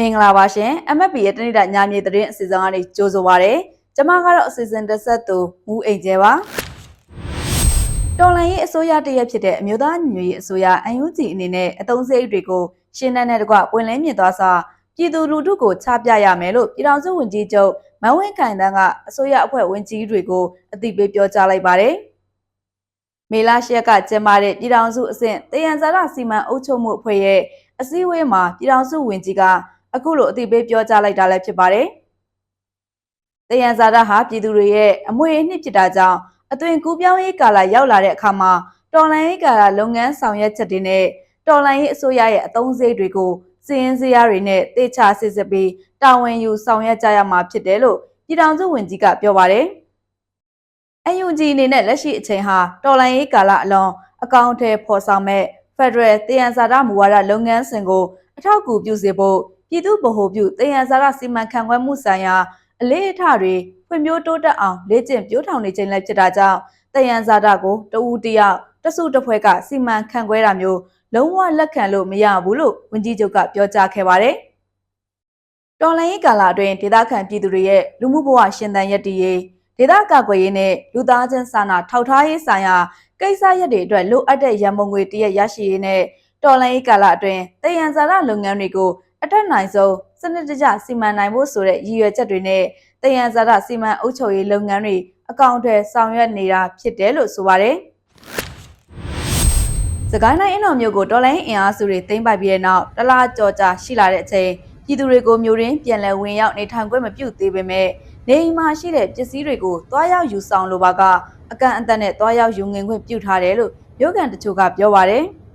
မင်္ဂလာပါရှင် MFP ရဲ့တနိဒညမြေသတင်းအစီအစဉ်ကနေကြိုဆိုပါရစေကျွန်မကတော့အစီအစဉ်တစ်ဆက်သူမူအိမ်ကျဲပါတော်လိုင်းရေးအစိုးရတရက်ဖြစ်တဲ့အမျိုးသားညီညွတ်ရေးအစိုးရ UNG အနေနဲ့အသုံးစရိတ်တွေကိုရှင်းနှန်းတဲ့တကွပွင့်လင်းမြင့်သွားစွာပြည်သူလူထုကိုချပြရမယ်လို့ပြည်ထောင်စုဝန်ကြီးချုပ်မန်ဝင်းခိုင်တန်းကအစိုးရအဖွဲ့ဝန်ကြီးတွေကိုအသိပေးပြောကြားလိုက်ပါတယ်မေလာရှက်ကကျင်းပတဲ့ပြည်ထောင်စုအဆင့်တယံဇာတစီမံအုပ်ချုပ်မှုအဖွဲ့ရဲ့အစည်းအဝေးမှာပြည်ထောင်စုဝန်ကြီးက အခုလိုအသိပေးပြောကြားလိုက်တာလည်းဖြစ်ပါတယ်။တယံဇာတဟာပြည်သူတွေရဲ့အမွေအနှစ်ဖြစ်တာကြောင့်အသွင်ကူးပြောင်းရေးကာလရောက်လာတဲ့အခါမှာတော်လိုင်းရေးကာလလုပ်ငန်းဆောင်ရွက်ချက်တွေနဲ့တော်လိုင်းရေးအစိုးရရဲ့အသုံးစရိတ်တွေကိုစီရင်စရာတွေနဲ့တေချာစစ်စစ်ပြီးတာဝန်ယူဆောင်ရွက်ကြရမှာဖြစ်တယ်လို့ပြည်ထောင်စုဝန်ကြီးကပြောပါတယ်။ UNG အနေနဲ့လက်ရှိအချိန်ဟာတော်လိုင်းရေးကာလအလွန်အကောင့်ထဲပေါ်ဆောင်မဲ့ Federal တယံဇာတမူဝါဒလုပ်ငန်းစဉ်ကိုအထောက်အကူပြုစေဖို့ ပြည်သူ့ဗဟိုပြုတယံဇာတစီမံခန့်ခွဲမှုဆိုင်ရာအလေးအထတွေဖွံ့ဖြိုးတိုးတက်အောင်လေ့ကျင့်ပြိုးထောင်နေခြင်းလည်းဖြစ်တာကြောင့်တယံဇာတကိုတဦးတယောက်တစုတစ်ဖွဲ့ကစီမံခန့်ခွဲတာမျိုးလုံးဝလက်ခံလို့မရဘူးလို့ဝန်ကြီးချုပ်ကပြောကြားခဲ့ပါတယ်။တော်လိုင်းရေးကာလအတွင်းဒေသခံပြည်သူတွေရဲ့လူမှုဘဝရှင်သန်ရည်တည်ရေးဒေသကာကွယ်ရေးနဲ့လူသားချင်းစာနာထောက်ထားရေးဆိုင်ရာကိစ္စရပ်တွေအတွက်လိုအပ်တဲ့ရန်ပုံငွေတရက်ရရှိရေးနဲ့တော်လိုင်းရေးကာလအတွင်းတယံဇာတလုပ်ငန်းတွေကို အထက်နိုင်ဆုံးစနစ်တကျစီမံနိုင်ဖို့ဆိုတဲ့ရည်ရွယ်ချက်တွေနဲ့တယံဇာတစီမံအုပ်ချုပ်ရေးလုပ်ငန်းတွေအကောင့်ထဲဆောင်ရွက်နေတာဖြစ်တယ်လို့ဆိုပါတယ်။စကိုင်းတိုင်းအင်းတော်မြို့ကိုတော်လိုင်းအင်အားစုတွေသိမ်းပိုက်ပြီးတဲ့နောက်တလားကြော်ကြာရှိလာတဲ့အချိန်ပြည်သူတွေကိုမျိုးရင်းပြန်လည်ဝင်ရောက်နေထိုင်ခွင့်မပြုသေးပေမဲ့နေအိမ်မှာရှိတဲ့ပစ္စည်းတွေကိုတွားရောက်ယူဆောင်လိုပါကအကန့်အသတ်နဲ့တွားရောက်ယူငင်ခွင့်ပြုထားတယ်လို့မြို့ကန်တချို့ကပြောပါတယ်။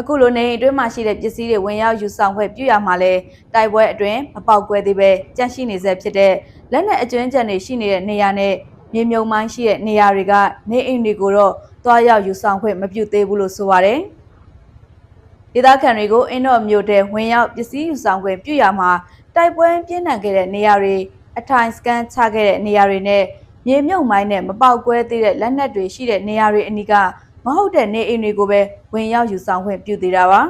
အခုလိုနေအတွင်းမှာရှိတဲ့ပစ္စည်းတွေဝင်ရောက်ယူဆောင်ခွင့်ပြုရမှာလဲတိုက်ပွဲအတွင်းမပေါက်ကွဲသေးပဲကြန့်ရှိနေဆဲဖြစ်တဲ့လက်နက်အကျွမ်းကျန်တွေရှိနေတဲ့နေရာနဲ့မြေမြုံမိုင်းရှိတဲ့နေရာတွေကနေအိမ်တွေကိုတော့တွားရောက်ယူဆောင်ခွင့်မပြုသေးဘူးလို့ဆိုပါတယ်ဒေသခံတွေကိုအင်းတော်မြို့တဲဝင်ရောက်ပစ္စည်းယူဆောင်ခွင့်ပြုရမှာတိုက်ပွဲပြင်းထန်ခဲ့တဲ့နေရာတွေအထိုင်စကန်ချခဲ့တဲ့နေရာတွေနဲ့မြေမြုပ်မိုင်းနဲ့မပေါက်ကွဲသေးတဲ့လက်နက်တွေရှိတဲ့နေရာတွေအနီးက မဟုတ်တဲ့နေအိမ်တွေကိုပဲဝင်ရောက်ယူဆောင်ခွင့်ပြုသေးတာပါ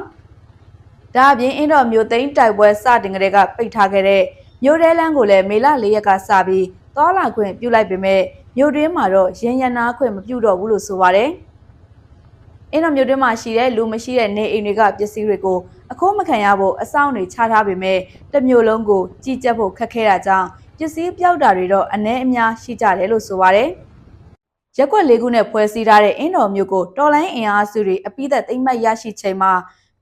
။ဒါအပြင်အင်းတော်မျိုးသိန်းတိုက်ပွဲစတင်ကလေးကပိတ်ထားခဲ့တဲ့မြို့တဲလန်းကိုလည်းမေလ၄ရက်ကစပြီးသွားလာခွင့်ပြုလိုက်ပေမဲ့မြို့တွင်းမှာတော့ရင်းရနာခွင့်မပြုတော့ဘူးလို့ဆိုပါတယ်။အင်းတော်မြို့တွင်းမှာရှိတဲ့လူမရှိတဲ့နေအိမ်တွေကပစ္စည်းတွေကိုအခိုးမခံရဖို့အဆောင်တွေချထားပေမဲ့တမျိုးလုံးကိုကြီးကြပ်ဖို့ခက်ခဲတာကြောင့်ပစ္စည်းပြောက်တာတွေတော့အနည်းအများရှိကြတယ်လို့ဆိုပါတယ်။ ရက်ွက်လေးခုနဲ့ဖွဲ့စည်းထားတဲ့အင်းတော်မြို့ကိုတော်လိုင်းအင်အားစုတွေအပိသက်သိမ်းမှတ်ရရှိချိန်မှာ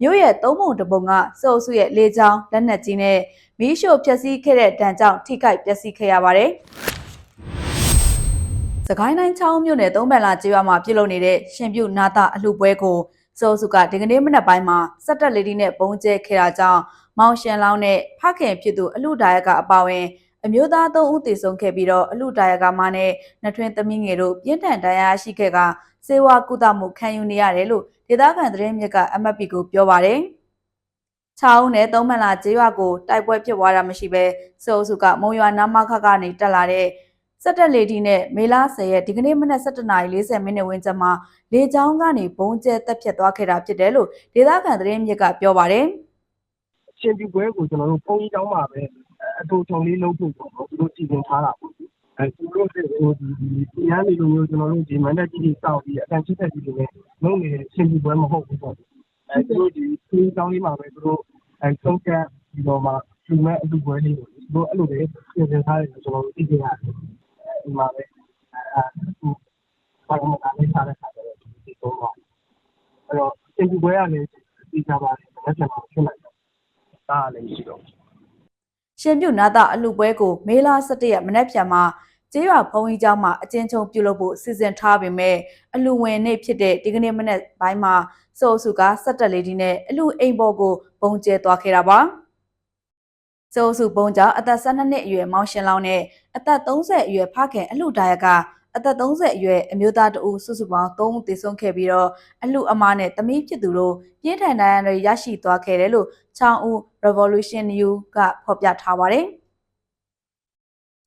မြို့ရဲ့သုံးပုံတစ်ပုံကစုပ်စုရဲ့လေချောင်းလက်နက်ကြီးနဲ့မီးရှို့ဖျက်ဆီးခဲ့တဲ့တံကြောင့်ထိခိုက်ပျက်စီးခဲ့ရပါတယ်။စကိုင်းတိုင်းချောင်းမြို့နယ်သုံးပန်လာကျေးရွာမှာပြုလုပ်နေတဲ့ရှင်ပြုနာတာအလှပွဲကိုစောစုကဒီကနေ့မနက်ပိုင်းမှာစက်တက်လေဒီနဲ့ပုံကျဲခဲ့တာကြောင့်မောင်ရှင်လောင်းနဲ့ဖခင်ဖြစ်သူအလှဒါယကအပါဝင် အမျိုးသား၃ဦးသေဆုံးခဲ့ပြီးတော့အလူတာယာကမနဲ့နှထွင်းသမီးငယ်တို့ပြင်းထန်ဒဏ်ရာရှိခဲ့ကစေဝါကုသမှုခံယူနေရတယ်လို့ဒေသခံသတင်းမြစ်က MFP ကိုပြောပါတယ်။ချောင်းနဲ့သုံးမလာကျေးရွာကိုတိုက်ပွဲဖြစ်သွားတာမရှိဘဲစိုးစုကမုံရွာနာမခကနေတက်လာတဲ့စက်တက်လေဒီနဲ့မေလာ10ရက်ဒီကနေ့မနက်7:40မိနစ်ဝန်းကျင်မှာလေကြောင်းကနေဘုံကျဲတက်ဖြတ်သွားခဲ့တာဖြစ်တယ်လို့ဒေသခံသတင်းမြစ်ကပြောပါတယ်။ရှင်ပြပွဲကိုကျွန်တော်တို့ဘုံကြီးကျောင်းမှာပဲ အတူချုံလေးလုပ်ဖို့ပေါ့နော်သူတို့စီစဉ်ထားတာပေါ့အဲသူတို့ဟိုဒီဒီရန်နေလိုမျိုးကျွန်တော်တို့ဒီမန္တကြီးကြီးစောက်ပြီးအတန်ချစ်တဲ့ကြီးတွေနဲ့လုပ်နေတဲ့ရှင်ပြပွဲမဟုတ်ဘူးပေါ့အဲသူတို့ဒီစီးကြောင်းလေးမှာပဲသူတို့အဲဆုံးဖြတ်ပြီးတော့မှဒီမဲ့အတူပွဲလေးကိုသူတို့အဲ့လိုပဲပြင်ဆင်ထားတယ်ကျွန်တော်တို့သိကြရတယ်ဒီမှာပဲအဲသူဘာမှမတားနေထားတဲ့ခါကျတော့ဒီတော့အဲ့တော့ရှင်ပြပွဲကလည်းဒီကြပါတယ်လက်ချက်မှာဖြစ်နိုင်တယ်ဒါလည်းရှိတော့ ရှင်ပြုနာတာအလူပွဲကိုမေလ17ရက်မနက်ဖြန်မှာကျေးရွာဘုံကြီးကျောင်းမှာအကျဉ်းချုပ်ပြုလုပ်ဖို့စီစဉ်ထားပေမဲ့အလူဝင်နေ့ဖြစ်တဲ့ဒီကနေ့မနက်ပိုင်းမှာစိုးစုကစက်တက်လေးဒီနဲ့အလူအိမ်ပေါ်ကိုပုံကျဲသွားခဲ့တာပါစိုးစုပုံကြောင့်အသက်12နှစ်အရွယ်မောင်ရှင်လောင်းနဲ့အသက်30အရွယ်ဖခင်အလူဒါယက အသက်30အရွယ်အမျိုးသားတဦးစုစုပေါင်း3ဦးသေဆုံးခဲ့ပြီးတော့အလှအမားနဲ့တမိဖြစ်သူတို့ပြင်းထန်ဒဏ်ရာတွေရရှိသွားခဲ့တယ်လို့ချောင်းဦး Revolution News ကဖော်ပြထားပါတယ်။။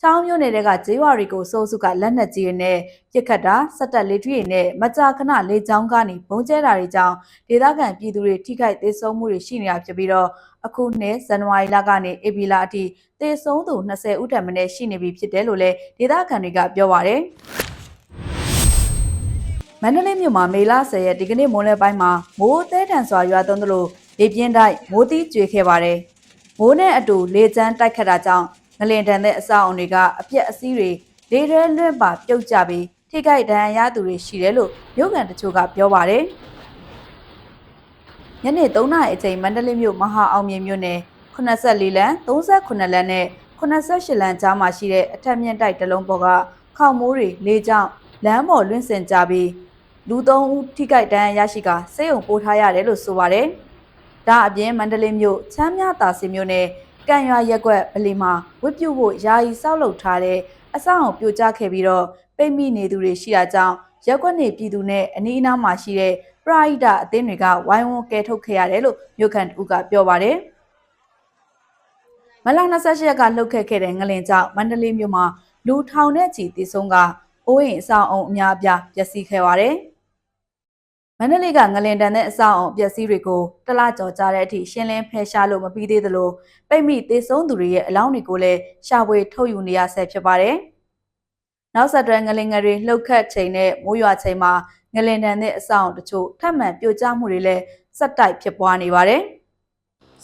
ချောင်းမြို့နယ်ကဂျေးဝါရီကိုစိုးစုကလက်နက်ကြီးတွေနဲ့ပြစ်ခတ်တာစက်တက်လေးထွေးတွေနဲ့မကြာခဏလေကြောင်းကနေဘုံကျဲတာတွေကြောင့်ဒေသခံပြည်သူတွေထိခိုက်သေးဆုံးမှုတွေရှိနေတာဖြစ်ပြီးတော့အခုနှစ်ဇန်နဝါရီလကနေဧပြီလအထိသေဆုံးသူ20ဦးထက်မနည်းရှိနေပြီဖြစ်တယ်လို့လည်းဒေသခံတွေကပြောပါတယ်။မန္တလေးမြို့မှာမေလ10ရက်ဒီကနေ့မိုးလယ်ပိုင်းမှာမိုးသေးထန်စွာရွာသွန်းသလိုရေပြင်းတိုက်မိုးသီးကျွေခဲ့ပါတယ်။မိုးနဲ့အတူလေကျန်းတိုက်ခတ်တာကြောင့် ငလင်တန်တဲ့အဆောက်အုံတွေကအပြက်အစီးတွေလေထဲလွင့်ပါပြုတ်ကျပြီးထိခိုက်ဒဏ်ရာရသူတွေရှိတယ်လို့မြို့ကန်တချို့ကပြောပါတယ်။ညနေ3နာရီအချိန်မန္တလေးမြို့မဟာအောင်မြေမြို့နယ်84လမ်း38လမ်းနဲ့88လမ်းကြားမှာရှိတဲ့အထက်မြင့်တိုက်တစ်လုံးပေါ်ကခေါင်မိုးတွေလေးကြောင့်လမ်းပေါ်လွင့်စင်ကြပြီးလူ၃ဦးထိခိုက်ဒဏ်ရာရရှိကစိတ်ုံပို့ထားရတယ်လို့ဆိုပါတယ်။ဒါအပြင်မန္တလေးမြို့ချမ်းမြသာစီမြို့နယ် ကံရွာရက်ကွက်ဗလီမှာဝတ်ပြုဖို့ယာယီဆောက်လုပ်ထားတဲ့အဆောက်အုံပြိုကျခဲ့ပြီးတော့ပိတ်မိနေသူတွေရှိတာကြောင့်ရက်ကွက်နေပြည်သူနဲ့အနီးအနားမှာရှိတဲ့ပရာဟိတအသင်းတွေကဝိုင်းဝန်းကယ်ထုတ်ခဲ့ရတယ်လို့မြို့ခံတူကပြောပါတယ်။မလ28ရက်ကလှုပ်ခတ်ခဲ့တဲ့ငလင်ကြောင့်မန္တလေးမြို့မှာလူထောင်နဲ့ချီတည်ဆုံးကအိုးအိမ်အဆောင်အုံအများအပြားပျက်စီးခဲ့ပါတယ်။ မန္တလေးကငလင်တန်တဲ့အဆောင်အုံပျက်စီးတွေကိုတလကြော်ကြတဲ့အထိရှင်းလင်းဖယ်ရှားလို့မပြီးသေးသလိုပိတ်မိတည်ဆုံးသူတွေရဲ့အလောင်းတွေကိုလည်းရှာဖွေထုတ်ယူနေရဆဲဖြစ်ပါတယ်။နောက်ဆက်တွဲငလင်ငယ်တွေလှုပ်ခတ်ချိန်နဲ့မိုးရွာချိန်မှာငလင်တန်တဲ့အဆောင်တချို့ထပ်မံပြိုကျမှုတွေလည်းဆက်တိုက်ဖြစ်ပွားနေပါတယ်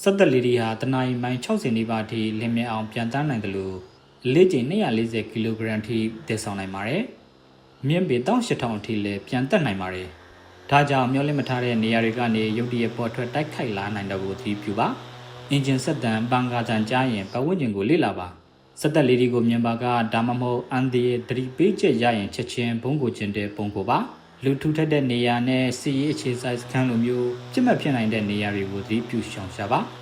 ဆက်သက်လေးတွေဟာတနအီမိုင်60နီးပါးထိလင်းမြအောင်ပြန်တန်းနိုင်တယ်လို့အလေးချိန်240ကီလိုဂရမ်ထိတည်ဆောင်နိုင်ပါတယ်။မြင့်ပေ18000အထိလည်းပြန်တက်နိုင်ပါတယ်။ ဒါကြောင့်မျောလင့်မထားတဲ့နေရာတွေကနေရုတ်တရက်ပေါ်ထွက်တိုက်ခိုက်လာနိုင်တော့ကိုသတိပြုပါ။အင်ဂျင်ဆက်တန်ပန်ကာတန်ကြားရင်ပတ်ဝန်းကျင်ကိုလေ့လာပါ။ဆက်သက်လေးတွေကိုမြင်ပါကဒါမှမဟုတ်အန်ဒီရဲ့သတိပေးချက်ရရင်ချက်ချင်းဘုံကိုကျင်တဲ့ပုံကိုပါ။လူထူထက်တဲ့နေရာနဲ့စီရေးအခြေစိုက်စခန်းလိုမျိုးပြစ်မှတ်ဖြစ်နိုင်တဲ့နေရာတွေကိုသတိပြုရှောင်ရှားပါ။